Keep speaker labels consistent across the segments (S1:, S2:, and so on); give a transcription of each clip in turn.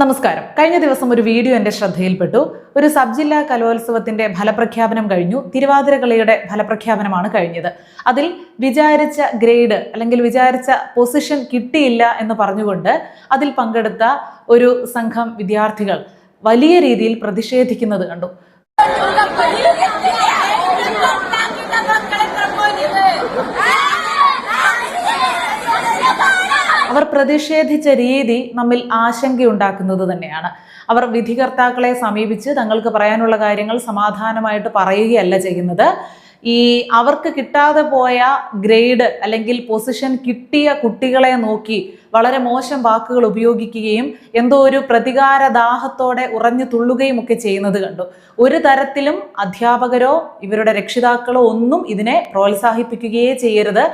S1: നമസ്കാരം. കഴിഞ്ഞ ദിവസം ഒരു വീഡിയോ എന്റെ ശ്രദ്ധയിൽപ്പെട്ടു. ഒരു സബ് ജില്ലാ കലോത്സവത്തിന്റെ ഫലപ്രഖ്യാപനം കഴിഞ്ഞു. തിരുവാതിര കളിയുടെ ഫലപ്രഖ്യാപനമാണ് കഴിഞ്ഞത്. അതിൽ വിചാരിച്ച ഗ്രേഡ് അല്ലെങ്കിൽ വിചാരിച്ച പൊസിഷൻ കിട്ടിയില്ല എന്ന് പറഞ്ഞുകൊണ്ട് അതിൽ പങ്കെടുത്ത ഒരു സംഘം വിദ്യാർത്ഥികൾ വലിയ രീതിയിൽ പ്രതിഷേധിക്കുന്നത് കണ്ടു. അവർ പ്രതിഷേധിച്ച രീതി നമ്മിൽ ആശങ്കയുണ്ടാക്കുന്നത് തന്നെയാണ്. അവർ വിധികർത്താക്കളെ സമീപിച്ച് തങ്ങൾക്ക് പറയാനുള്ള കാര്യങ്ങൾ സമാധാനമായിട്ട് പറയുകയല്ല ചെയ്യുന്നത്. ഈ അവർക്ക് കിട്ടാതെ പോയ ഗ്രേഡ് അല്ലെങ്കിൽ പൊസിഷൻ കിട്ടിയ കുട്ടികളെ നോക്കി വളരെ മോശം വാക്കുകൾ ഉപയോഗിക്കുകയും എന്തോ ഒരു പ്രതികാരദാഹത്തോടെ ഉറഞ്ഞു തുള്ളുകയും ഒക്കെ ചെയ്യുന്നത് കണ്ടു. ഒരു തരത്തിലും അധ്യാപകരോ ഇവരുടെ രക്ഷിതാക്കളോ ഒന്നും ഇതിനെ പ്രോത്സാഹിപ്പിക്കുകയേ ചെയ്യരുത്.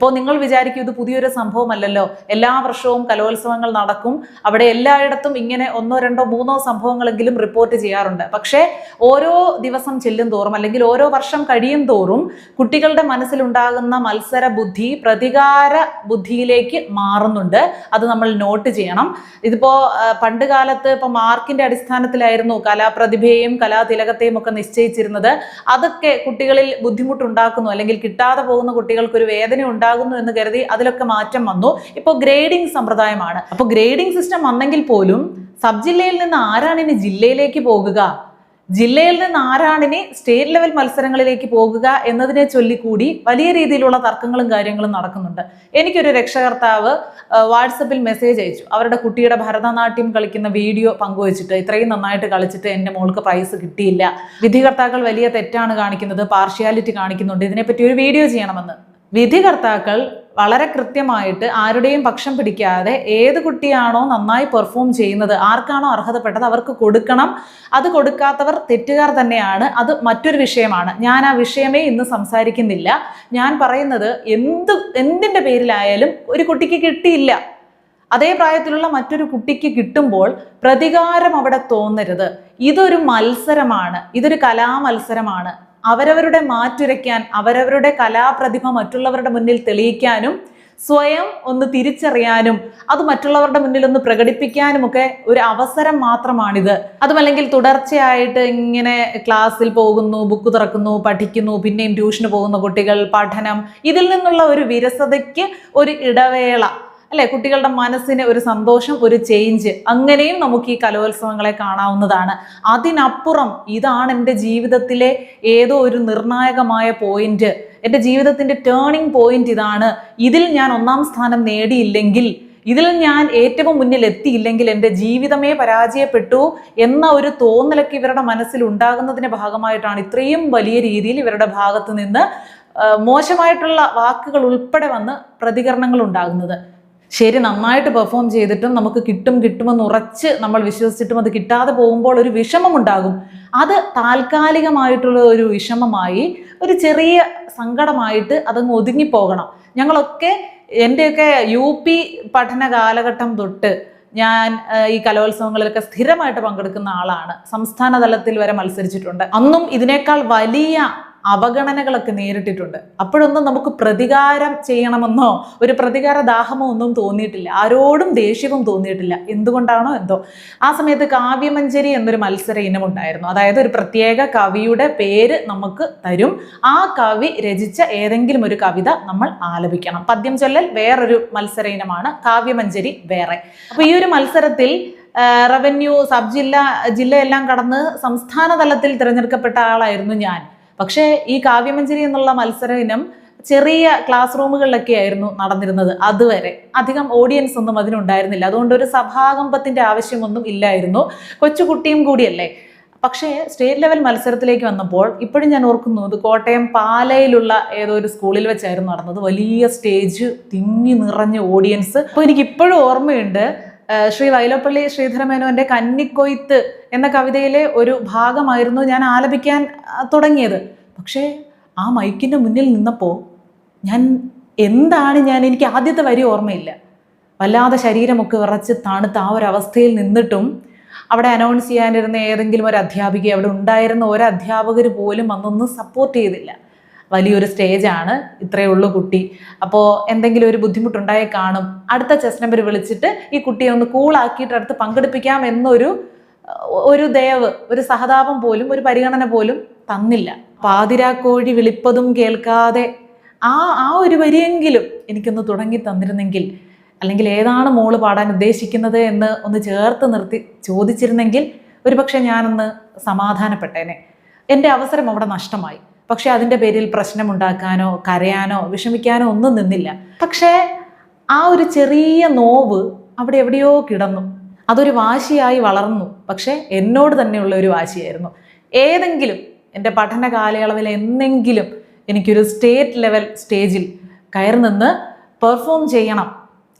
S1: ഇപ്പോൾ നിങ്ങൾ വിചാരിക്കും ഇത് പുതിയൊരു സംഭവമല്ലല്ലോ. എല്ലാ വർഷവും കലോത്സവങ്ങൾ നടക്കും. അവിടെ എല്ലായിടത്തും ഇങ്ങനെ ഒന്നോ രണ്ടോ മൂന്നോ സംഭവങ്ങളെങ്കിലും റിപ്പോർട്ട് ചെയ്യാറുണ്ട്. പക്ഷേ ഓരോ ദിവസം ചെല്ലും തോറും അല്ലെങ്കിൽ ഓരോ വർഷം കഴിയും തോറും കുട്ടികളുടെ മനസ്സിലുണ്ടാകുന്ന മത്സര ബുദ്ധി പ്രതികാര ബുദ്ധിയിലേക്ക് മാറുന്നുണ്ട്. അത് നമ്മൾ നോട്ട് ചെയ്യണം. ഇതിപ്പോൾ പണ്ട് കാലത്ത് ഇപ്പോൾ മാർക്കിന്റെ അടിസ്ഥാനത്തിലായിരുന്നു കലാപ്രതിഭയെയും കലാതിലകത്തെയും ഒക്കെ നിശ്ചയിച്ചിരുന്നത്. അതൊക്കെ കുട്ടികളിൽ ബുദ്ധിമുട്ടുണ്ടാക്കുന്നു. അല്ലെങ്കിൽ കിട്ടാതെ പോകുന്ന കുട്ടികൾക്കൊരു വേദന എന്ന് കരുതി അതിലൊക്കെ മാറ്റം വന്നു. ഇപ്പോൾ ഗ്രേഡിംഗ് സമ്പ്രദായമാണ്. അപ്പോൾ ഗ്രേഡിംഗ് സിസ്റ്റം വന്നെങ്കിൽ പോലും സബ് ജില്ലയിൽ നിന്ന് ആരാണ് ഇനി ജില്ലയിലേക്ക് പോകുക? ജില്ലയിൽ നിന്ന് ആരാണ് ഇനി സ്റ്റേറ്റ് ലെവൽ മത്സരങ്ങളിലേക്ക് പോകുക എന്നതിനെ ചൊല്ലിക്കൂടി വലിയ രീതിയിലുള്ള തർക്കങ്ങളും കാര്യങ്ങളും നടക്കുന്നുണ്ട്. എനിക്കൊരു രക്ഷകർത്താവ് വാട്സപ്പിൽ മെസ്സേജ് അയച്ചു. അവരുടെ കുട്ടിയുടെ ഭരതനാട്യം കളിക്കുന്ന വീഡിയോ പങ്കുവച്ചിട്ട് ഇത്രയും നന്നായിട്ട് കളിച്ചിട്ട് എന്റെ മോൾക്ക് പ്രൈസ് കിട്ടിയില്ല. വിധികർത്താക്കൾ വലിയ തെറ്റാണ് കാണിക്കുന്നത് പാർഷ്യാലിറ്റി കാണിക്കുന്നുണ്ട്. ഇതിനെപ്പറ്റി ഒരു വീഡിയോ ചെയ്യണമെന്ന്. വിധികർത്താക്കൾ വളരെ കൃത്യമായിട്ട് ആരുടെയും പക്ഷം പിടിക്കാതെ ഏത് കുട്ടിയാണോ നന്നായി പെർഫോം ചെയ്യുന്നത് ആർക്കാണോ അർഹതപ്പെട്ടത് അവർക്ക് കൊടുക്കണം. അത് കൊടുക്കാത്തവർ തെറ്റുകാർ തന്നെയാണ്. അത് മറ്റൊരു വിഷയമാണ്. ഞാൻ ആ വിഷയമേ ഇന്ന് സംസാരിക്കുന്നില്ല. ഞാൻ പറയുന്നത് എന്ത് എന്തിന്റെ പേരിലായാലും ഒരു കുട്ടിക്ക് കിട്ടിയില്ല. അതേ പ്രായത്തിലുള്ള മറ്റൊരു കുട്ടിക്ക് കിട്ടുമ്പോൾ പ്രതികാരം അവിടെ തോന്നരുത്. ഇതൊരു മത്സരമാണ്. ഇതൊരു കലാമത്സരമാണ്. അവരവരുടെ മാറ്റുരയ്ക്കാൻ അവരവരുടെ കലാപ്രതിഭ മറ്റുള്ളവരുടെ മുന്നിൽ തെളിയിക്കാനും സ്വയം ഒന്ന് തിരിച്ചറിയാനും അത് മറ്റുള്ളവരുടെ മുന്നിൽ ഒന്ന് പ്രകടിപ്പിക്കാനും ഒക്കെ ഒരു അവസരം മാത്രമാണിത്. അതുമല്ലെങ്കിൽ തുടർച്ചയായിട്ട് ഇങ്ങനെ ക്ലാസ്സിൽ പോകുന്നു ബുക്ക് തുറക്കുന്നു പഠിക്കുന്നു പിന്നെയും ട്യൂഷന് പോകുന്ന കുട്ടികൾ പഠനം ഇതിൽ നിന്നുള്ള ഒരു വിരസതയ്ക്ക് ഒരു ഇടവേള. അല്ലെ? കുട്ടികളുടെ മനസ്സിന് ഒരു സന്തോഷം ഒരു ചേഞ്ച് അങ്ങനെയും നമുക്ക് ഈ കലോത്സവങ്ങളെ കാണാവുന്നതാണ്. അതിനപ്പുറം ഇതാണ് എന്റെ ജീവിതത്തിലെ ഏതോ ഒരു നിർണായകമായ പോയിന്റ് എന്റെ ജീവിതത്തിന്റെ ടേണിംഗ് പോയിന്റ് ഇതാണ്. ഇതിൽ ഞാൻ ഒന്നാം സ്ഥാനം നേടിയില്ലെങ്കിൽ ഇതിൽ ഞാൻ ഏറ്റവും മുന്നിൽ എത്തിയില്ലെങ്കിൽ എന്റെ ജീവിതമേ പരാജയപ്പെട്ടു എന്ന ഒരു തോന്നലൊക്കെ ഇവരുടെ മനസ്സിൽ ഉണ്ടാകുന്നതിന്റെ ഭാഗമായിട്ടാണ് ഇത്രയും വലിയ രീതിയിൽ ഇവരുടെ ഭാഗത്ത് നിന്ന് മോശമായിട്ടുള്ള വാക്കുകൾ ഉൾപ്പെടെ വന്ന് പ്രതികരണങ്ങൾ ഉണ്ടാകുന്നത്. ശരി നന്നായിട്ട് പെർഫോം ചെയ്തിട്ടും നമുക്ക് കിട്ടും കിട്ടുമെന്ന് ഉറച്ച് നമ്മൾ വിശ്വസിച്ചിട്ടും അത് കിട്ടാതെ പോകുമ്പോൾ ഒരു വിഷമമുണ്ടാകും. അത് താൽക്കാലികമായിട്ടുള്ള ഒരു വിഷമമായി ഒരു ചെറിയ സങ്കടമായിട്ട് അതങ്ങ് ഒതുങ്ങിപ്പോകണം. ഞങ്ങളൊക്കെ എന്റെയൊക്കെ യു പി പഠന കാലഘട്ടം തൊട്ട് ഞാൻ ഈ കലോത്സവങ്ങളിലൊക്കെ സ്ഥിരമായിട്ട് പങ്കെടുക്കുന്ന ആളാണ്. സംസ്ഥാന തലത്തിൽ വരെ മത്സരിച്ചിട്ടുണ്ട്. അന്നും ഇതിനേക്കാൾ വലിയ അവഗണനകളൊക്കെ നേരിട്ടിട്ടുണ്ട്. അപ്പോഴൊന്നും നമുക്ക് പ്രതികാരം ചെയ്യണമെന്നോ ഒരു പ്രതികാര ദാഹമോ ഒന്നും തോന്നിയിട്ടില്ല. ആരോടും ദേഷ്യവും തോന്നിയിട്ടില്ല. എന്തുകൊണ്ടാണോ എന്തോ. ആ സമയത്ത് കാവ്യമഞ്ജരി എന്നൊരു മത്സര ഇനം ഉണ്ടായിരുന്നു അതായത് ഒരു പ്രത്യേക കവിയുടെ പേര് നമുക്ക് തരും. ആ കവി രചിച്ച ഏതെങ്കിലും ഒരു കവിത നമ്മൾ ആലപിക്കണം. പദ്യം ചൊല്ലൽ വേറൊരു മത്സര ഇനമാണ്. കാവ്യമഞ്ജരി വേറെ. അപ്പൊ ഈ ഒരു മത്സരത്തിൽ റവന്യൂ സബ് ജില്ല ജില്ലയെല്ലാം കടന്ന് സംസ്ഥാന തലത്തിൽ തിരഞ്ഞെടുക്കപ്പെട്ട ആളായിരുന്നു ഞാൻ. പക്ഷേ ഈ കാവ്യമഞ്ജരി എന്നുള്ള മത്സര ഇനം ചെറിയ ക്ലാസ് റൂമുകളിലൊക്കെ ആയിരുന്നു നടന്നിരുന്നത് അതുവരെ. അധികം ഓഡിയൻസ് ഒന്നും അതിനുണ്ടായിരുന്നില്ല. അതുകൊണ്ട് ഒരു സഭാകമ്പത്തിന്റെ ആവശ്യമൊന്നും ഇല്ലായിരുന്നു. കൊച്ചുകുട്ടിയും കൂടിയല്ലേ. പക്ഷേ സ്റ്റേറ്റ് ലെവൽ മത്സരത്തിലേക്ക് വന്നപ്പോൾ ഇപ്പോഴും ഞാൻ ഓർക്കുന്നു ഇത് കോട്ടയം പാലയിലുള്ള ഏതോ ഒരു സ്കൂളിൽ വെച്ചായിരുന്നു നടന്നത്. വലിയ സ്റ്റേജ് തിങ്ങി നിറഞ്ഞ ഓഡിയൻസ് അപ്പോൾ എനിക്ക് ഇപ്പോഴും ഓർമ്മയുണ്ട് ശ്രീ വൈലോപ്പള്ളി ശ്രീധരമേനോന്റെ കന്നിക്കൊയ്ത്ത് എന്ന കവിതയിലെ ഒരു ഭാഗമായിരുന്നു ഞാൻ ആലപിക്കാൻ തുടങ്ങിയത്. പക്ഷേ ആ മൈക്കിന്റെ മുന്നിൽ നിന്നപ്പോൾ ഞാൻ എന്താണ് ഞാൻ എനിക്ക് ആദ്യത്തെ വരി ഓർമ്മയില്ല. വല്ലാതെ ശരീരമൊക്കെ വിറച്ച് തണുത്ത ആ ഒരു അവസ്ഥയിൽ നിന്നിട്ടും അവിടെ അനൗൺസ് ചെയ്യാനിരുന്ന ഏതെങ്കിലും ഒരു അധ്യാപിക അവിടെ ഉണ്ടായിരുന്ന ഒരു അധ്യാപകർ പോലും അന്നൊന്നും സപ്പോർട്ട് ചെയ്തില്ല. വലിയൊരു സ്റ്റേജാണ് ഇത്രയേ ഉള്ളൂ കുട്ടി. അപ്പോൾ എന്തെങ്കിലും ഒരു ബുദ്ധിമുട്ടുണ്ടായി കാണും. അടുത്ത ചെസ് നമ്പർ വിളിച്ചിട്ട് ഈ കുട്ടിയെ ഒന്ന് കൂളാക്കിയിട്ട് അടുത്ത് പങ്കെടുപ്പിക്കാം എന്നൊരു ഒരു ദയവ് ഒരു സഹതാപം പോലും ഒരു പരിഗണന പോലും തന്നില്ല. പാതിരാക്കോഴി വിളിപ്പതും കേൾക്കാതെ ആ ആ ഒരു വരിയെങ്കിലും എനിക്കൊന്ന് തുടങ്ങി തന്നിരുന്നെങ്കിൽ അല്ലെങ്കിൽ ഏതാണ് മോൾ പാടാൻ ഉദ്ദേശിക്കുന്നത് എന്ന് ഒന്ന് ചേർത്ത് നിർത്തി ചോദിച്ചിരുന്നെങ്കിൽ ഒരുപക്ഷെ ഞാനൊന്ന് സമാധാനപ്പെട്ടേനെ. എന്റെ അവസരം അവിടെ നഷ്ടമായി. പക്ഷേ അതിന്റെ പേരിൽ പ്രശ്നമുണ്ടാക്കാനോ കരയാനോ വിഷമിക്കാനോ ഒന്നും നിന്നില്ല. പക്ഷേ ആ ഒരു ചെറിയ നോവ് അവിടെ എവിടെയോ കിടന്നു. അതൊരു വാശിയായി വളർന്നു. പക്ഷേ എന്നോട് തന്നെയുള്ള ഒരു വാശിയായിരുന്നു. ഏതെങ്കിലും എന്റെ പഠന കാലയളവിൽ എന്നെങ്കിലും എനിക്കൊരു സ്റ്റേറ്റ് ലെവൽ സ്റ്റേജിൽ കയറി നിന്ന് പെർഫോം ചെയ്യണം.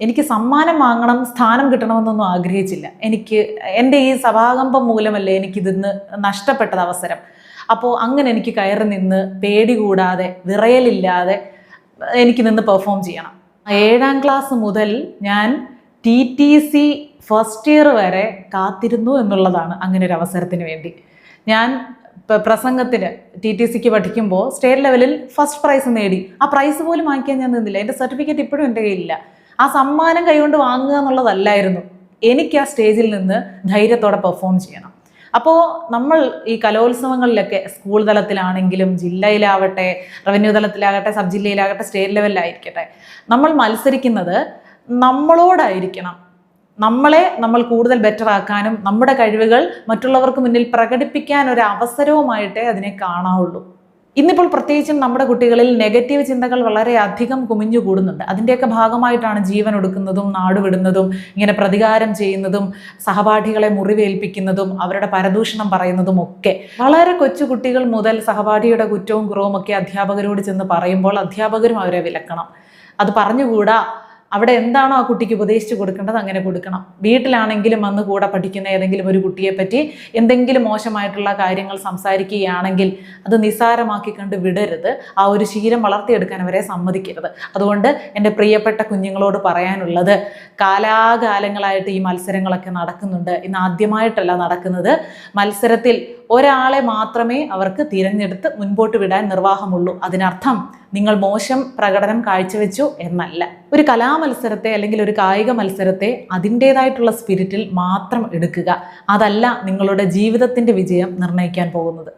S1: എനിക്ക് സമ്മാനം വാങ്ങണം സ്ഥാനം കിട്ടണമെന്നൊന്നും ആഗ്രഹിച്ചില്ല. എനിക്ക് എന്റെ ഈ സഭാകമ്പം മൂലമല്ലേ എനിക്കിതിന്ന് നഷ്ടപ്പെട്ടത് അവസരം. അപ്പോൾ അങ്ങനെ എനിക്ക് കയറി നിന്ന് പേടി കൂടാതെ വിറയലില്ലാതെ എനിക്ക് നിന്ന് പെർഫോം ചെയ്യണം. ഏഴാം ക്ലാസ് മുതൽ ഞാൻ T T C first year വരെ കാത്തിരുന്നു എന്നുള്ളതാണ് അങ്ങനെ ഒരു അവസരത്തിന് വേണ്ടി. ഞാൻ പ്രസംഗത്തിന് ടി ടി സിക്ക് പഠിക്കുമ്പോൾ സ്റ്റേറ്റ് ലെവലിൽ ഫസ്റ്റ് പ്രൈസ് നേടി. ആ പ്രൈസ് പോലും വാങ്ങിക്കാൻ ഞാൻ നിന്നില്ല. എന്റെ സർട്ടിഫിക്കറ്റ് ഇപ്പോഴും എന്റെ കയ്യിലില്ല. ആ സമ്മാനം കൈകൊണ്ട് വാങ്ങുക എന്നുള്ളതല്ലായിരുന്നു എനിക്ക് ആ സ്റ്റേജിൽ നിന്ന് ധൈര്യത്തോടെ പെർഫോം ചെയ്യണം. അപ്പോൾ നമ്മൾ ഈ കലോത്സവങ്ങളിലൊക്കെ സ്കൂൾ തലത്തിലാണെങ്കിലും ജില്ലയിലാവട്ടെ റവന്യൂ തലത്തിലാകട്ടെ സബ് ജില്ലയിലാകട്ടെ സ്റ്റേറ്റ് ലെവലിലായിരിക്കട്ടെ നമ്മൾ മത്സരിക്കുന്നത് നമ്മളോടായിരിക്കണം. നമ്മളെ നമ്മൾ കൂടുതൽ ബെറ്റർ ആക്കാനും നമ്മുടെ കഴിവുകൾ മറ്റുള്ളവർക്ക് മുന്നിൽ പ്രകടിപ്പിക്കാൻ ഒരു അവസരവുമായിട്ടേ അതിനെ കാണാവുള്ളൂ. ഇന്നിപ്പോൾ പ്രത്യേകിച്ചും നമ്മുടെ കുട്ടികളിൽ നെഗറ്റീവ് ചിന്തകൾ വളരെ അധികം കുമിഞ്ഞുകൂടുന്നുണ്ട് അതിന്റെയൊക്കെ ഭാഗമായിട്ടാണ് ജീവൻ ഒടുക്കുന്നതും നാടുവിടുന്നതും ഇങ്ങനെ പ്രതികാരം ചെയ്യുന്നതും സഹപാഠികളെ മുറിവേൽപ്പിക്കുന്നതും അവരുടെ പരദൂഷണം പറയുന്നതും ഒക്കെ. വളരെ കൊച്ചു കുട്ടികൾ മുതൽ സഹപാഠിയുടെ കുറ്റവും കുറവും ഒക്കെ അധ്യാപകരോട് ചെന്ന് പറയുമ്പോൾ അധ്യാപകരും അവരെ വിലക്കണം. അത് പറഞ്ഞുകൂടാ? അവിടെ എന്താണോ ആ കുട്ടിക്ക് ഉപദേശിച്ചു കൊടുക്കേണ്ടത് അങ്ങനെ കൊടുക്കണം. വീട്ടിലാണെങ്കിലും അന്ന് കൂടെ പഠിക്കുന്ന ഏതെങ്കിലും ഒരു കുട്ടിയെ പറ്റി എന്തെങ്കിലും മോശമായിട്ടുള്ള കാര്യങ്ങൾ സംസാരിക്കുകയാണെങ്കിൽ അത് നിസ്സാരമാക്കി കണ്ട് വിടരുത്. ആ ഒരു ശീലം വളർത്തിയെടുക്കാൻ അവരെ സമ്മതിക്കരുത്. അതുകൊണ്ട് എന്റെ പ്രിയപ്പെട്ട കുഞ്ഞുങ്ങളോട് പറയാനുള്ളത് കാലാകാലങ്ങളായിട്ട് ഈ മത്സരങ്ങളൊക്കെ നടക്കുന്നുണ്ട്. ഇന്ന് ആദ്യമായിട്ടല്ല നടക്കുന്നത്. മത്സരത്തിൽ ഒരാളെ മാത്രമേ അവർക്ക് തിരഞ്ഞെടുത്ത് മുൻപോട്ട് വിടാൻ നിർവാഹമുള്ളൂ. അതിനർത്ഥം നിങ്ങൾ മോശം പ്രകടനം കാഴ്ചവെച്ചു എന്നല്ല. ഒരു കലാമത്സരത്തെ അല്ലെങ്കിൽ ഒരു കായിക മത്സരത്തെ അതിന്റേതായിട്ടുള്ള സ്പിരിറ്റിൽ മാത്രം എടുക്കുക. അതല്ല നിങ്ങളുടെ ജീവിതത്തിന്റെ വിജയം നിർണയിക്കാൻ പോകുന്നത്.